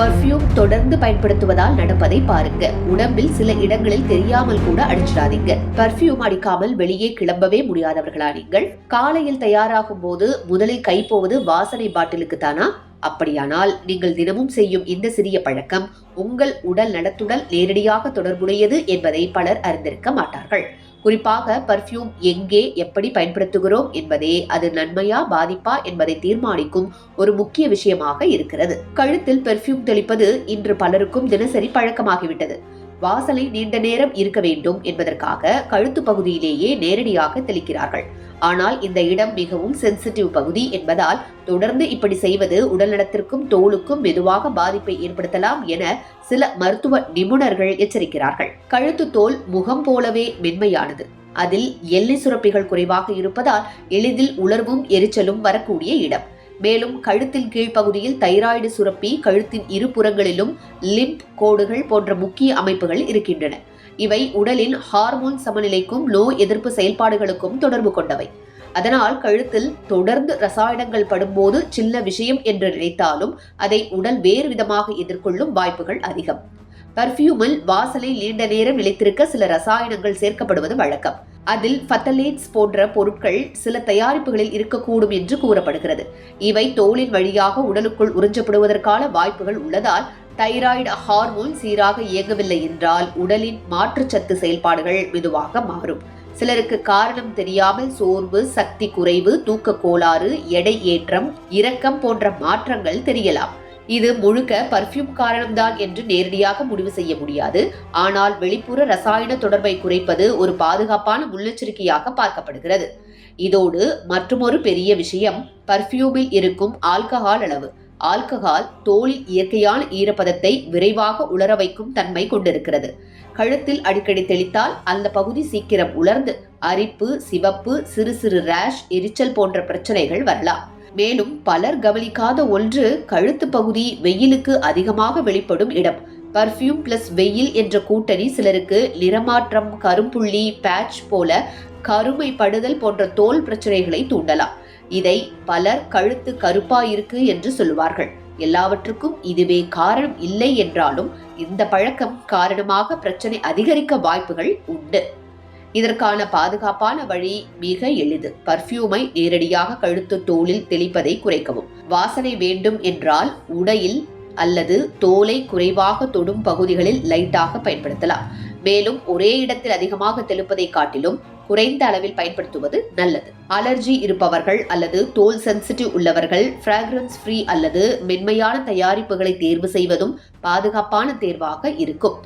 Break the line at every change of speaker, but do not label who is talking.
Perfume தொடர்ந்து பயன்படுத்துவதால் நடப்பதை பாருங்க. உடம்பில் சில இடங்களில் தெரியாமல் கூட அடிச்சிடாதீங்க. பர்ஃப்யூம் அடிக்காமல் வெளியே கிளம்பவே முடியாதவர்களா நீங்கள்? காலையில் தயாராகும் போது முதலில் கை போவது வாசனை பாட்டிலுக்கு தானா? அப்படியானால் நீங்கள் தினமும் செய்யும் இந்த சிறிய பழக்கம் உங்கள் உடல் நலத்துடன் நேரடியாக தொடர்புடையது என்பதை பலர் அறிந்திருக்க மாட்டார்கள். குறிப்பாக பர்ஃப்யூம் எங்கே எப்படி பயன்படுத்துகிறோம் என்பதே அது நன்மையா பாதிப்பா என்பதை தீர்மானிக்கும் ஒரு முக்கிய விஷயமாக இருக்கிறது. கழுத்தில் பெர்ஃப்யூம் தெளிப்பது இன்று பலருக்கும் தினசரி பழக்கமாகிவிட்டது. வாசலை நீண்ட நேரம் இருக்க வேண்டும் என்பதற்காக கழுத்து பகுதியிலேயே நேரடியாக தெளிக்கிறார்கள். ஆனால் இந்த இடம் மிகவும் சென்சிட்டிவ் பகுதி என்பதால் தொடர்ந்து இப்படி செய்வது உடல்நலத்திற்கும் தோலுக்கும் மெதுவாக பாதிப்பை ஏற்படுத்தலாம் என சில மருத்துவ நிபுணர்கள் எச்சரிக்கிறார்கள். கழுத்து தோல் முகம் போலவே மென்மையானது. அதில் எல்லை சுரப்பிகள் குறைவாக இருப்பதால் எளிதில் உலர்வும் எரிச்சலும் வரக்கூடிய இடம். மேலும் கழுத்தின் கீழ்ப்பகுதியில் தைராய்டு சுரப்பி கழுத்தின் இருபுறங்களிலும் லிம்ப் கோடுகள் போன்ற முக்கிய அமைப்புகள் இருக்கின்றன. இவை உடலின் ஹார்மோன் சமநிலைக்கும் நோய் எதிர்ப்பு செயல்பாடுகளுக்கும் தொடர்பு கொண்டவை. அதனால் கழுத்தில் தொடர்ந்து ரசாயனங்கள் படும்போது சின்ன விஷயம் என்று நினைத்தாலும் அதை உடல் வேறு விதமாக எதிர்கொள்ளும் வாய்ப்புகள் அதிகம். பர்ஃப்யூமில் வாசலை நீண்ட நேரம் நிலைத்திருக்க சில ரசாயனங்கள் சேர்க்கப்படுவது வழக்கம். அதில் ஃபத்தலேட்ஸ் போன்ற பொருட்கள் சில தயாரிப்புகளில் இருக்கக்கூடும் என்று கூறப்படுகிறது. இவை தோலின் வழியாக உடலுக்குள் உறிஞ்சப்படுவதற்கான வாய்ப்புகள் உள்ளதால் தைராய்டு ஹார்மோன் சீராக இயங்கவில்லை என்றால் உடலின் மாற்றுச்சத்து செயல்பாடுகள் மெதுவாக மாறும். சிலருக்கு காரணம் தெரியாமல் சோர்வு சக்தி குறைவு தூக்க கோளாறு எடை ஏற்றம் இரக்கம் போன்ற மாற்றங்கள் தெரியலாம். இது முழுக்க பர்ஃப்யூம் காரணம்தான் என்று நேரடியாக முடிவு செய்ய முடியாது. ஆனால் வெளிப்புற ரசாயன தொடர்பை குறைப்பது ஒரு பாதுகாப்பான முன்னெச்சரிக்கையாக பார்க்கப்படுகிறது. இதோடு மற்றுமொரு பெரிய விஷயம் பர்ஃப்யூமில் இருக்கும் ஆல்கஹால் அளவு. ஆல்கஹால் தோலில் இயற்கையான ஈரப்பதத்தை விரைவாக உலர வைக்கும் தன்மை கொண்டிருக்கிறது. கழுத்தில் அடிக்கடி தெளித்தால் அந்த பகுதி சீக்கிரம் உலர்ந்து அரிப்பு சிவப்பு சிறு சிறு ரேஷ் எரிச்சல் போன்ற பிரச்சனைகள் வரலாம். மேலும் பலர் கவனிக்காத ஒன்று கழுத்து பகுதி வெயிலுக்கு அதிகமாக வெளிப்படும் இடம். பர்ஃப்யூம் பிளஸ் வெயில் என்ற கூட்டணி சிலருக்கு நிறமாற்றம் கரும்புள்ளி பேட்ச் போல கருமை படுதல் போன்ற தோல் பிரச்சனைகளை தூண்டலாம். இதை பலர் கழுத்து கருப்பா இருக்கு என்று சொல்லுவார்கள். எல்லாவற்றுக்கும் இதுவே காரணம் இல்லை என்றாலும் இந்த பழக்கம் காரணமாக பிரச்சனை அதிகரிக்க வாய்ப்புகள் உண்டு. இதற்கான பாதுகாப்பான வழி மிக எளிது. பர்ஃப்யூமை நேரடியாக கழுத்து தோலில் தெளிப்பதை குறைக்கவும். வாசனை வேண்டும் என்றால் உடையில் அல்லது தோலை குறைவாக தொடும் பகுதிகளில் லைட்டாக பயன்படுத்தலாம். மேலும் ஒரே இடத்தில் அதிகமாக தெளிப்பதை காட்டிலும் குறைந்த அளவில் பயன்படுத்துவது நல்லது. அலர்ஜி இருப்பவர்கள் அல்லது தோல் சென்சிட்டிவ் உள்ளவர்கள் ஃப்ராக்ரன்ஸ் ஃப்ரீ அல்லது மென்மையான தயாரிப்புகளை தேர்வு செய்வதும் பாதுகாப்பான தேர்வாக இருக்கும்.